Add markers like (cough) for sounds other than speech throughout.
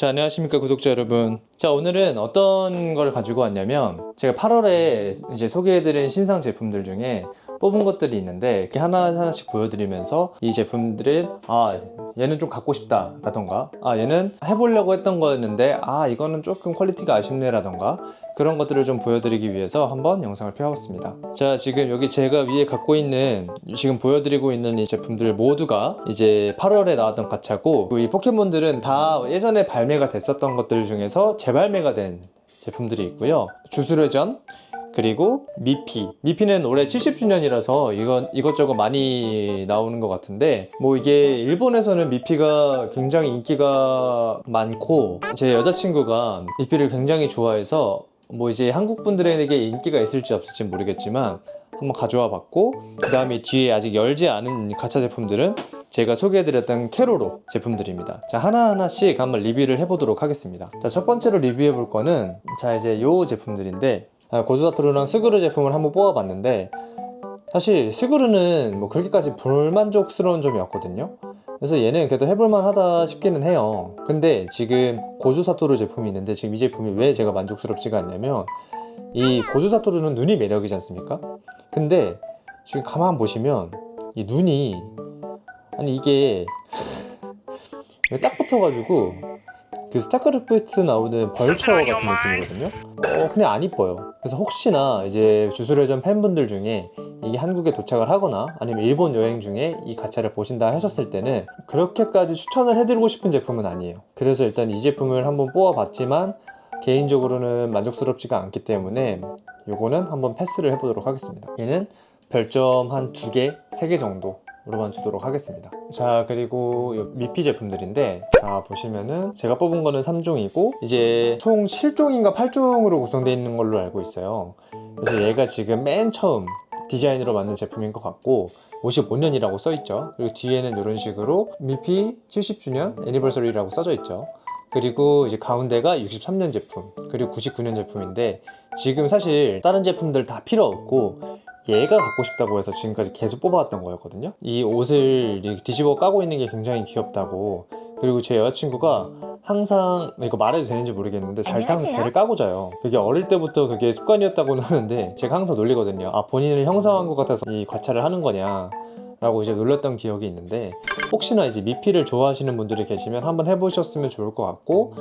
자, 안녕하십니까 구독자 여러분. 자, 오늘은 어떤 걸 가지고 왔냐면 제가 8월에 이제 소개해드린 신상 제품들 중에 뽑은 것들이 있는데 이렇게 하나하나씩 보여드리면서 이 제품들은 아 얘는 좀 갖고 싶다 라던가 아 얘는 해보려고 했던 거였는데 아 이거는 조금 퀄리티가 아쉽네 라던가 그런 것들을 좀 보여드리기 위해서 한번 영상을 펴봤습니다 자 지금 여기 제가 위에 갖고 있는 지금 보여드리고 있는 이 제품들 모두가 이제 8월에 나왔던 가차고 이 포켓몬들은 다 예전에 발매가 됐었던 것들 중에서 재발매가 된 제품들이 있고요 주술회전 그리고 미피. 미피는 올해 70주년이라서 이건 이것저것 많이 나오는 것 같은데 뭐 이게 일본에서는 미피가 굉장히 인기가 많고 제 여자친구가 미피를 굉장히 좋아해서 뭐 이제 한국 분들에게 인기가 있을지 없을지 모르겠지만 한번 가져와 봤고 그 다음에 뒤에 아직 열지 않은 가차 제품들은 제가 소개해드렸던 캐로로 제품들입니다. 자 하나하나씩 한번 리뷰를 해보도록 하겠습니다. 자 첫 번째로 리뷰해 볼 거는 자 이제 요 제품들인데 아, 고즈다토르랑 스그루 제품을 한번 뽑아봤는데 사실 스그루는 뭐 그렇게까지 불만족스러운 점이 없거든요. 그래서 얘는 그래도 해볼만 하다 싶기는 해요. 근데 지금 고주사토르 제품이 있는데 지금 이 제품이 왜 제가 만족스럽지가 않냐면 이 고주사토르는 눈이 매력이지 않습니까? 근데 지금 가만 보시면 이 눈이 아니 이게 딱 붙어가지고 그 스타크래프트 나오는 벌처 같은 느낌이거든요. 어, 그냥 안 이뻐요. 그래서 혹시나 이제 주술회전 팬분들 중에 이게 한국에 도착을 하거나 아니면 일본 여행 중에 이 가차를 보신다 하셨을 때는 그렇게까지 추천을 해드리고 싶은 제품은 아니에요. 그래서 일단 이 제품을 한번 뽑아봤지만 개인적으로는 만족스럽지가 않기 때문에 요거는 한번 패스를 해보도록 하겠습니다. 얘는 별점 한 두 개, 세 개 정도 로만 주도록 하겠습니다. 자, 그리고 요 미피 제품들인데, 자, 보시면은 제가 뽑은 거는 3종이고, 이제 총 7종인가 8종으로 구성되어 있는 걸로 알고 있어요. 그래서 얘가 지금 맨 처음 디자인으로 만든 제품인 것 같고 55년이라고 써 있죠. 그리고 뒤에는 이런 식으로 미피 70주년 애니버서리라고 써져 있죠. 그리고 이제 가운데가 63년 제품, 그리고 99년 제품인데 지금 사실 다른 제품들 다 필요 없고 얘가 갖고 싶다고 해서 지금까지 계속 뽑아왔던 거였거든요. 이 옷을 뒤집어 까고 있는 게 굉장히 귀엽다고. 그리고 제 여자친구가 항상 이거 말해도 되는지 모르겠는데 잘 타면 안녕하세요. 배를 까고 자요. 그게 어릴 때부터 그게 습관이었다고는 (laughs) 하는데 제가 항상 놀리거든요. 아 본인을 형상한 것 같아서 이 과차를 하는 거냐. 라고 이제 놀렸던 기억이 있는데 혹시나 이제 미피를 좋아하시는 분들이 계시면 한번 해보셨으면 좋을 것 같고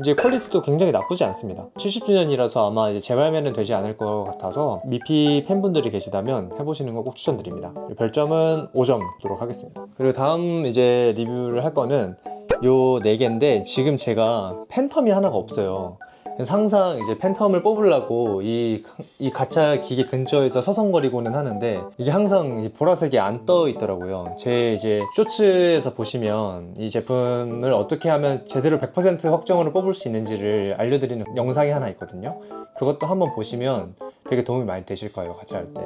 이제 퀄리티도 굉장히 나쁘지 않습니다 70주년이라서 아마 이제 재발매는 되지 않을 것 같아서 미피 팬분들이 계시다면 해보시는 거 꼭 추천드립니다 별점은 5점 주도록 하겠습니다 그리고 다음 이제 리뷰를 할 거는 요 4개인데 지금 제가 팬텀이 하나가 없어요 그래서 항상 이제 팬텀을 뽑으려고 이, 이 가차 기계 근처에서 서성거리고는 하는데 이게 항상 이 보라색이 안 떠 있더라고요. 제 이제 쇼츠에서 보시면 이 제품을 어떻게 하면 제대로 100% 확정으로 뽑을 수 있는지를 알려드리는 영상이 하나 있거든요. 그것도 한번 보시면 되게 도움이 많이 되실 거예요. 같이 할 때.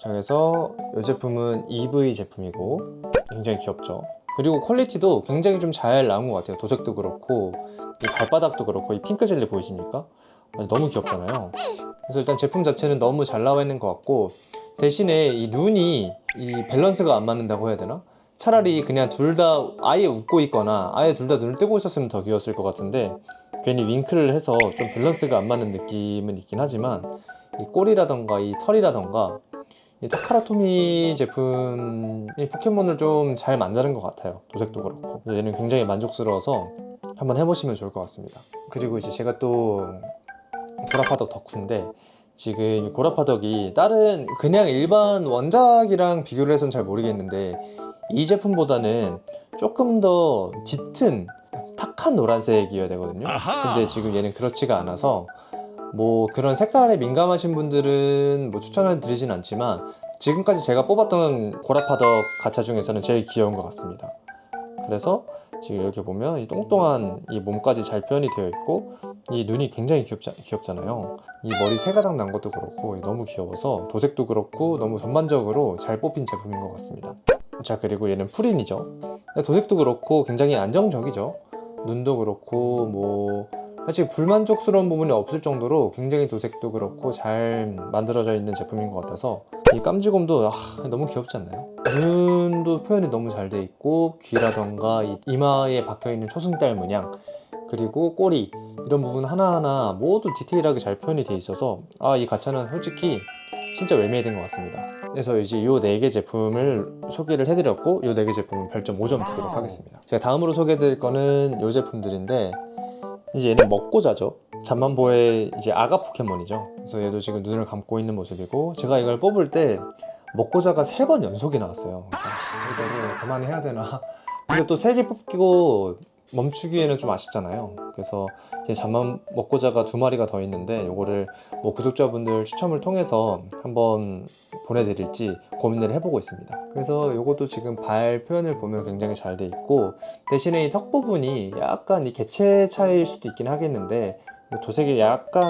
자, 그래서 이 제품은 EV 제품이고 굉장히 귀엽죠. 그리고 퀄리티도 굉장히 좀 잘 나온 것 같아요. 도색도 그렇고 이 발바닥도 그렇고 이 핑크 젤리 보이십니까? 너무 귀엽잖아요. 그래서 일단 제품 자체는 너무 잘 나와 있는 것 같고 대신에 이 눈이 이 밸런스가 안 맞는다고 해야 되나? 차라리 그냥 둘 다 아예 웃고 있거나 아예 둘 다 눈을 뜨고 있었으면 더 귀여웠을 것 같은데 괜히 윙크를 해서 좀 밸런스가 안 맞는 느낌은 있긴 하지만 이 꼬리라던가 이 털이라던가 이 타카라토미 제품이 포켓몬을 좀 잘 만드는 것 같아요. 도색도 그렇고. 얘는 굉장히 만족스러워서 한번 해보시면 좋을 것 같습니다. 그리고 이제 제가 또 고라파덕 덕후인데 지금 이 고라파덕이 다른 그냥 일반 원작이랑 비교를 해서는 잘 모르겠는데 이 제품보다는 조금 더 짙은 탁한 노란색이어야 되거든요. 근데 지금 얘는 그렇지가 않아서 뭐 그런 색깔에 민감하신 분들은 뭐 추천을 드리진 않지만 지금까지 제가 뽑았던 고라파덕 가차 중에서는 제일 귀여운 것 같습니다. 그래서 지금 이렇게 보면 이 똥똥한 이 몸까지 잘 표현이 되어 있고 이 눈이 굉장히 귀엽자, 귀엽잖아요. 이 머리 세 가닥 난 것도 그렇고 너무 귀여워서 도색도 그렇고 너무 전반적으로 잘 뽑힌 제품인 것 같습니다. 자 그리고 얘는 프린이죠. 도색도 그렇고 굉장히 안정적이죠. 눈도 그렇고 뭐 사실 불만족스러운 부분이 없을 정도로 굉장히 도색도 그렇고 잘 만들어져 있는 제품인 것 같아서 이 깜지곰도 아, 너무 귀엽지 않나요? 눈도 표현이 너무 잘 돼 있고 귀라던가 이 이마에 박혀 있는 초승달 문양 그리고 꼬리 이런 부분 하나하나 모두 디테일하게 잘 표현이 돼 있어서 아 이 가차는 솔직히 진짜 웰메이드인 것 같습니다. 그래서 이제 이네개 제품을 소개를 해드렸고 이네개 제품은 별점 5점 주도록 하겠습니다. 제가 다음으로 소개해드릴 거는 이 제품들인데 이제 얘는 먹고 자죠. 잠만보의 이제 아가 포켓몬이죠. 그래서 얘도 지금 눈을 감고 있는 모습이고 제가 이걸 뽑을 때 먹고 자가 세 번 연속이 나왔어요. 그래서 아, 이거를 그만해야 되나. 근데 또 세 개 뽑기고 멈추기에는 좀 아쉽잖아요. 그래서 제 잠만 먹고 자가 두 마리가 더 있는데 요거를 뭐 구독자분들 추첨을 통해서 한번 보내드릴지 고민을 해보고 있습니다. 그래서 요것도 지금 발 표현을 보면 굉장히 잘 돼 있고 대신에 이 턱 부분이 약간 이 개체 차이일 수도 있긴 하겠는데 도색이 약간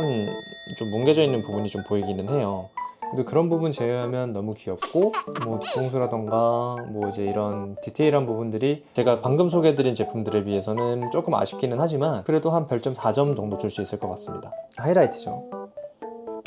좀 뭉개져 있는 부분이 좀 보이기는 해요. 근데 그런 부분 제외하면 너무 귀엽고 뭐 뒤통수라던가 뭐 이제 이런 디테일한 부분들이 제가 방금 소개해드린 제품들에 비해서는 조금 아쉽기는 하지만 그래도 한 별점 4점 정도 줄 수 있을 것 같습니다. 하이라이트죠.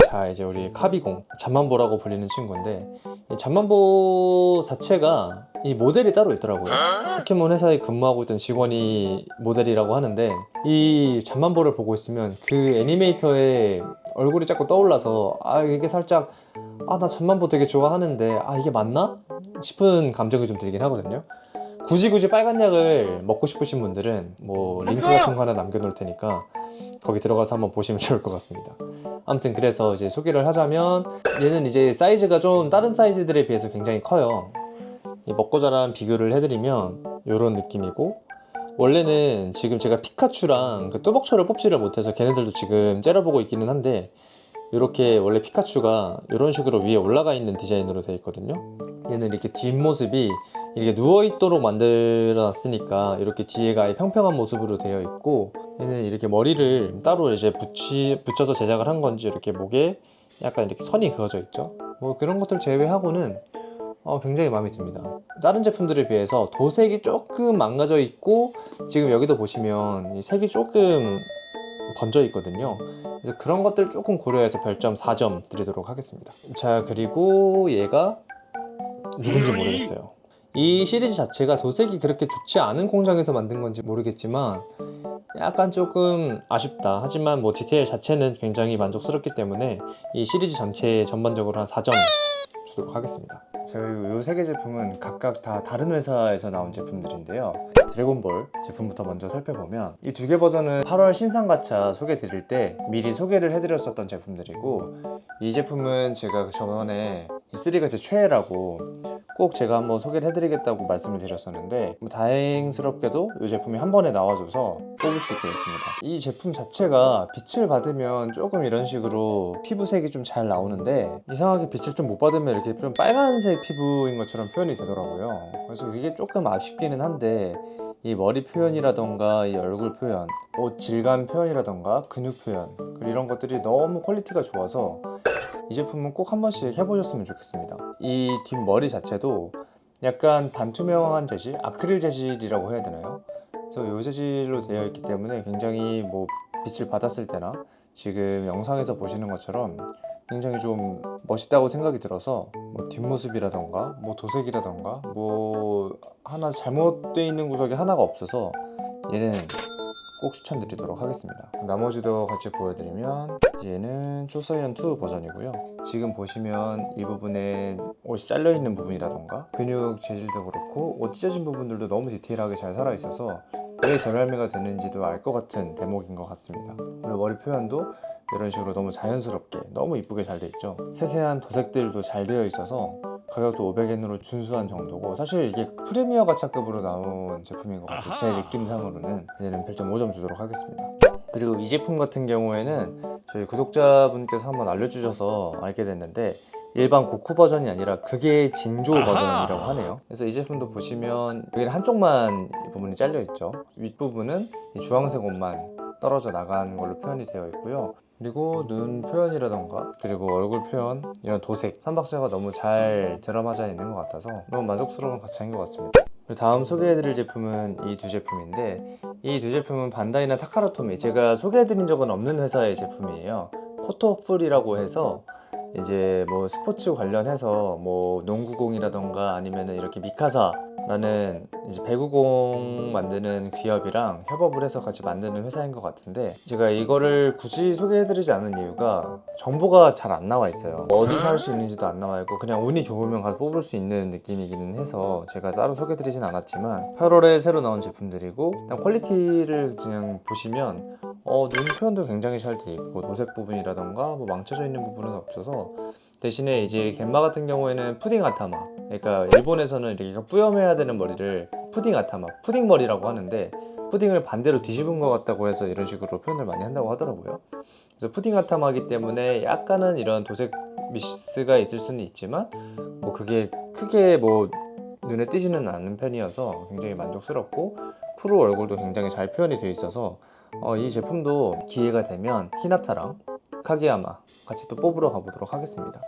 자 이제 우리 카비공 잠만보라고 불리는 친구인데 이 잠만보 자체가 이 모델이 따로 있더라고요. 포켓몬 회사에 근무하고 있던 직원이 모델이라고 하는데 이 잠만보를 보고 있으면 그 애니메이터의 얼굴이 자꾸 떠올라서 아 이게 살짝 아 나 잠만보 되게 좋아하는데 아 이게 맞나 싶은 감정이 좀 들긴 하거든요. 굳이 굳이 빨간 약을 먹고 싶으신 분들은 뭐 링크 같은 거 하나 남겨놓을 테니까 거기 들어가서 한번 보시면 좋을 것 같습니다. 아무튼 그래서 이제 소개를 하자면 얘는 이제 사이즈가 좀 다른 사이즈들에 비해서 굉장히 커요. 이 먹고 자랑 비교를 해드리면 이런 느낌이고 원래는 지금 제가 피카츄랑 그 뚜벅초를 뽑지를 못해서 걔네들도 지금 째려보고 있기는 한데 이렇게 원래 피카츄가 이런 식으로 위에 올라가 있는 디자인으로 되어 있거든요. 얘는 이렇게 뒷모습이 이렇게 누워있도록 만들어 놨으니까 이렇게 뒤에가 아예 평평한 모습으로 되어 있고 얘는 이렇게 머리를 따로 이제 붙이, 붙여서 제작을 한 건지 이렇게 목에 약간 이렇게 선이 그어져 있죠. 뭐 그런 것들 제외하고는 어, 굉장히 마음에 듭니다. 다른 제품들에 비해서 도색이 조금 망가져 있고 지금 여기도 보시면 이 색이 조금 번져 있거든요. 그래서 그런 것들 조금 고려해서 별점 4점 드리도록 하겠습니다. 자 그리고 얘가 누군지 모르겠어요. 이 시리즈 자체가 도색이 그렇게 좋지 않은 공장에서 만든 건지 모르겠지만 약간 조금 아쉽다. 하지만 뭐 디테일 자체는 굉장히 만족스럽기 때문에 이 시리즈 전체에 전반적으로 한 4점 주도록 하겠습니다. 자 그리고 이 세 개 제품은 각각 다 다른 회사에서 나온 제품들인데요. 드래곤볼 제품부터 먼저 살펴보면 이 두 개 버전은 8월 신상 가차 소개 드릴 때 미리 소개를 해드렸었던 제품들이고 이 제품은 제가 저번에 이 3가 제 최애라고 꼭 제가 한번 소개를 해드리겠다고 말씀을 드렸었는데 뭐 다행스럽게도 이 제품이 한 번에 나와줘서 뽑을 수 있게 됐습니다. 이 제품 자체가 빛을 받으면 조금 이런 식으로 피부색이 좀 잘 나오는데 이상하게 빛을 좀 못 받으면 이렇게 좀 빨간색 피부인 것처럼 표현이 되더라고요. 그래서 이게 조금 아쉽기는 한데 이 머리 표현이라던가 이 얼굴 표현, 옷 질감 표현이라던가 근육 표현 그리고 이런 것들이 너무 퀄리티가 좋아서 이 제품은 꼭 한 번씩 해보셨으면 좋겠습니다. 이 뒷머리 자체도 약간 반투명한 재질, 아크릴 재질이라고 해야 되나요? 그래서 이 재질로 되어 있기 때문에 굉장히 뭐 빛을 받았을 때나 지금 영상에서 보시는 것처럼 굉장히 좀 멋있다고 생각이 들어서 뭐 뒷모습이라던가 뭐 도색이라던가 뭐 하나 잘못되어 있는 구석이 하나가 없어서 얘는 꼭 추천드리도록 하겠습니다. 나머지도 같이 보여드리면 얘는 초사이언 2 버전이고요. 지금 보시면 이 부분에 옷이 잘려 있는 부분이라던가 근육 재질도 그렇고 옷 찢어진 부분들도 너무 디테일하게 잘 살아 있어서 왜 재발매가 되는지도 알 것 같은 대목인 것 같습니다. 그리고 머리 표현도 이런 식으로 너무 자연스럽게 너무 이쁘게 잘 돼 있죠. 세세한 도색들도 잘 되어 있어서 가격도 500엔으로 준수한 정도고 사실 이게 프리미어 가차급으로 나온 제품인 것 같아요. 제 느낌상으로는 얘는 별점 5점 주도록 하겠습니다. 그리고 이 제품 같은 경우에는 저희 구독자분께서 한번 알려주셔서 알게 됐는데 일반 고쿠 버전이 아니라 그게 진조 버전이라고 하네요. 그래서 이 제품도 보시면 여기는 한쪽만 이 부분이 잘려 있죠. 윗부분은 이 주황색 옷만 떨어져 나간 걸로 표현이 되어 있고요. 그리고 눈 표현이라던가 그리고 얼굴 표현 이런 도색 삼박자가 너무 잘 드라마져 있는 것 같아서 너무 만족스러운 가차인 것 같습니다. 다음 소개해드릴 제품은 이 두 제품인데 이 두 제품은 반다이나 타카라토미 제가 소개해드린 적은 없는 회사의 제품이에요. 포토풀이라고 해서 이제 뭐 스포츠 관련해서 뭐 농구공이라던가 아니면은 이렇게 미카사 라는 이제 배구공 만드는 기업이랑 협업을 해서 같이 만드는 회사인 것 같은데 제가 이거를 굳이 소개해드리지 않은 이유가 정보가 잘 안 나와 있어요. 어디서 할 수 있는지도 안 나와 있고 그냥 운이 좋으면 가서 뽑을 수 있는 느낌이기는 해서 제가 따로 소개드리진 않았지만 8월에 새로 나온 제품들이고 일단 퀄리티를 그냥 보시면 어, 눈 표현도 굉장히 잘 돼 있고 도색 부분이라던가 뭐 망쳐져 있는 부분은 없어서 대신에 이제 겐마 같은 경우에는 푸딩 아타마 그러니까 일본에서는 이렇게 뿌염해야 되는 머리를 푸딩 아타마 푸딩 머리라고 하는데 푸딩을 반대로 뒤집은 것 같다고 해서 이런 식으로 표현을 많이 한다고 하더라고요. 그래서 푸딩 아타마기 때문에 약간은 이런 도색 미스가 있을 수는 있지만 뭐 그게 크게 뭐 눈에 띄지는 않는 편이어서 굉장히 만족스럽고 쿠루 얼굴도 굉장히 잘 표현이 되어 있어서 어, 이 제품도 기회가 되면 히나타랑 카게야마 같이 또 뽑으러 가보도록 하겠습니다.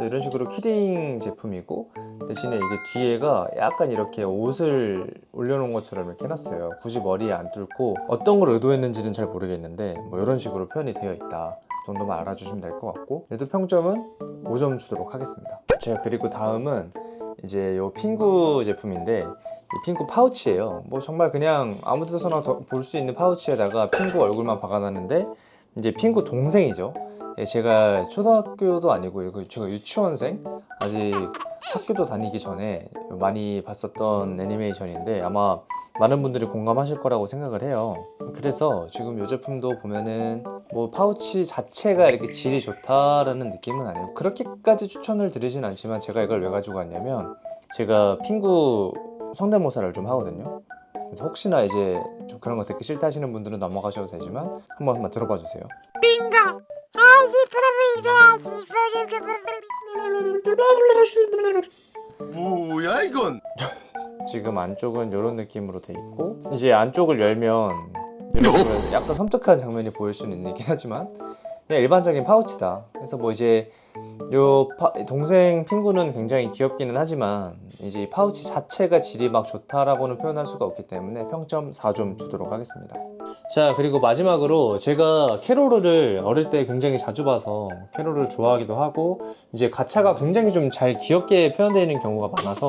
이런 식으로 키링 제품이고 대신에 이게 뒤에가 약간 이렇게 옷을 올려놓은 것처럼 이렇게 해놨어요. 굳이 머리에 안 뚫고 어떤 걸 의도했는지는 잘 모르겠는데 뭐 이런 식으로 표현이 되어 있다 정도만 알아주시면 될 것 같고 얘도 평점은 5점 주도록 하겠습니다. 제가 그리고 다음은 이제 요 핑구 제품인데 이 핑구 파우치예요. 뭐 정말 그냥 아무 데서나 볼 수 있는 파우치에다가 핑구 얼굴만 박아놨는데 이제 핑구 동생이죠. 예, 제가 초등학교도 아니고 제가 유치원생 아직 학교도 다니기 전에 많이 봤었던 애니메이션인데 아마 많은 분들이 공감하실 거라고 생각을 해요. 그래서 지금 이 제품도 보면은 뭐 파우치 자체가 이렇게 질이 좋다라는 느낌은 아니고 그렇게까지 추천을 드리진 않지만 제가 이걸 왜 가지고 왔냐면 제가 핑구 성대모사를 좀 하거든요. 그래서 혹시나 이제 좀 그런 거 듣기 싫다 하시는 분들은 넘어가셔도 되지만 한번 한번 들어봐 주세요. Bingo! 뭐야 이건? 지금 안쪽은 이런 느낌으로 돼 있고 이제 안쪽을 열면 이런 식으로 약간 섬뜩한 장면이 보일 수는 있긴 하지만 그냥 일반적인 파우치다. 그래서 뭐 이제 요 파- 동생 핑구는 굉장히 귀엽기는 하지만 이제 이 파우치 자체가 질이 막 좋다라고는 표현할 수가 없기 때문에 평점 4점 주도록 하겠습니다. 자 그리고 마지막으로 제가 캐로ル어릴 때 굉장히 자주 봐서 캐로를 좋아하기도 하고 이제 가차가 굉장히 좀 잘 귀엽게 표현되어 있는 경우가 많아서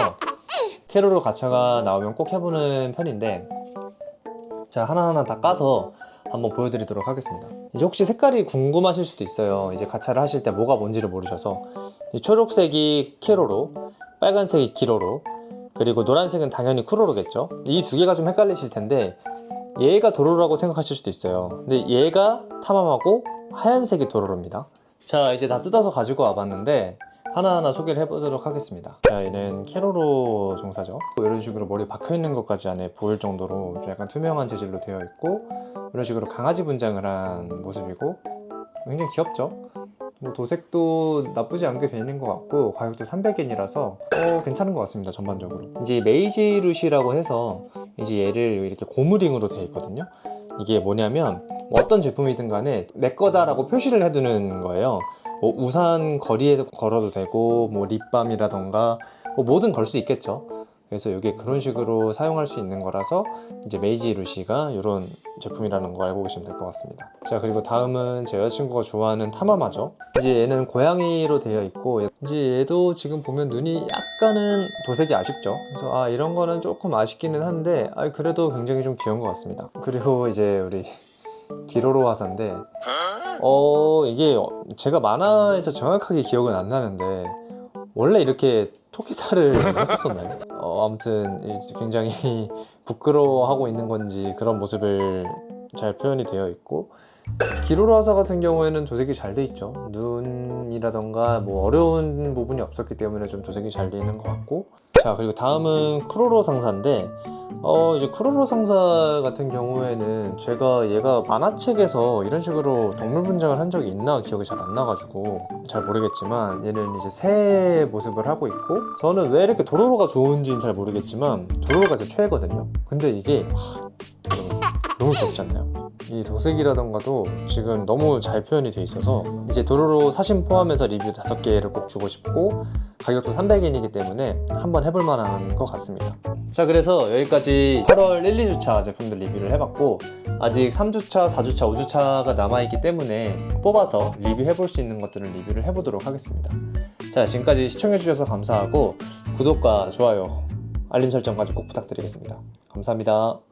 캐로로 가차가 나오면 꼭 해보는 편인데 자 하나하나 다 까서 한번 보여드리도록 하겠습니다. 이제 혹시 색깔이 궁금하실 수도 있어요. 이제 가차를 하실 때 뭐가 뭔지를 모르셔서. 이 초록색이 캐로로 빨간색이 기로로 그리고 노란색은 당연히 쿠로로겠죠? 이 두 개가 좀 헷갈리실 텐데 얘가 도로로라고 생각하실 수도 있어요. 근데 얘가 타마마고 하얀색이 도로로입니다. 자 이제 다 뜯어서 가지고 와봤는데 하나하나 소개를 해보도록 하겠습니다. 자, 얘는 캐로로 종사죠. 이런 식으로 머리 박혀 있는 것까지 안에 보일 정도로 좀 약간 투명한 재질로 되어 있고 이런 식으로 강아지 분장을 한 모습이고 굉장히 귀엽죠. 뭐 도색도 나쁘지 않게 되어 있는 것 같고 가격도 300엔이라서 어, 괜찮은 것 같습니다 전반적으로 이제 메이지 룻이라고 해서 이제 얘를 이렇게 고무링으로 되어 있거든요 이게 뭐냐면 뭐 어떤 제품이든 간에 내 거다라고 표시를 해두는 거예요 뭐 우산 거리에 걸어도 되고 뭐 립밤이라던가 뭐 뭐든 걸 수 있겠죠. 그래서 이게 그런 식으로 사용할 수 있는 거라서 이제 메이지 루시가 이런 제품이라는 거 알고 계시면 될 것 같습니다. 자 그리고 다음은 제 여자친구가 좋아하는 타마마죠. 이제 얘는 고양이로 되어 있고 이제 얘도 지금 보면 눈이 약간은 도색이 아쉽죠. 그래서 아 이런 거는 조금 아쉽기는 한데 아 그래도 굉장히 좀 귀여운 것 같습니다. 그리고 이제 우리 기로로 화사인데 어 이게 제가 만화에서 정확하게 기억은 안 나는데 원래 이렇게 토끼탈을 (laughs) 했었었나요? 어, 아무튼 이- 굉장히 (laughs) 부끄러워하고 있는 건지 그런 모습을 잘 표현이 되어 있고 기로로 화사 같은 경우에는 도색이 잘 돼 있죠 눈이라던가 뭐 어려운 부분이 없었기 때문에 좀 도색이 잘돼 있는 것 같고 자 그리고 다음은 쿠로로 상사인데 어 이제 쿠로로 상사 같은 경우에는 제가 얘가 만화책에서 이런 식으로 동물 분장을 한 적이 있나 기억이 잘 안 나가지고 잘 모르겠지만 얘는 이제 새 모습을 하고 있고 저는 왜 이렇게 도로로가 좋은지는 잘 모르겠지만 도로로가 제 최애거든요 근데 이게 하, 너무 귀엽지 않나요? 이 도색이라던가도 지금 너무 잘 표현이 돼 있어서 이제 도로로 사진 포함해서 리뷰 다섯 개를 꼭 주고 싶고 가격도 300엔이기 때문에 한번 해볼 만한 것 같습니다. 자, 그래서 여기까지 8월 1, 2주차 제품들 리뷰를 해봤고 아직 3주차, 4주차, 5주차가 남아있기 때문에 뽑아서 리뷰해볼 수 있는 것들을 리뷰를 해보도록 하겠습니다. 자, 지금까지 시청해주셔서 감사하고 구독과 좋아요, 알림 설정까지 꼭 부탁드리겠습니다. 감사합니다.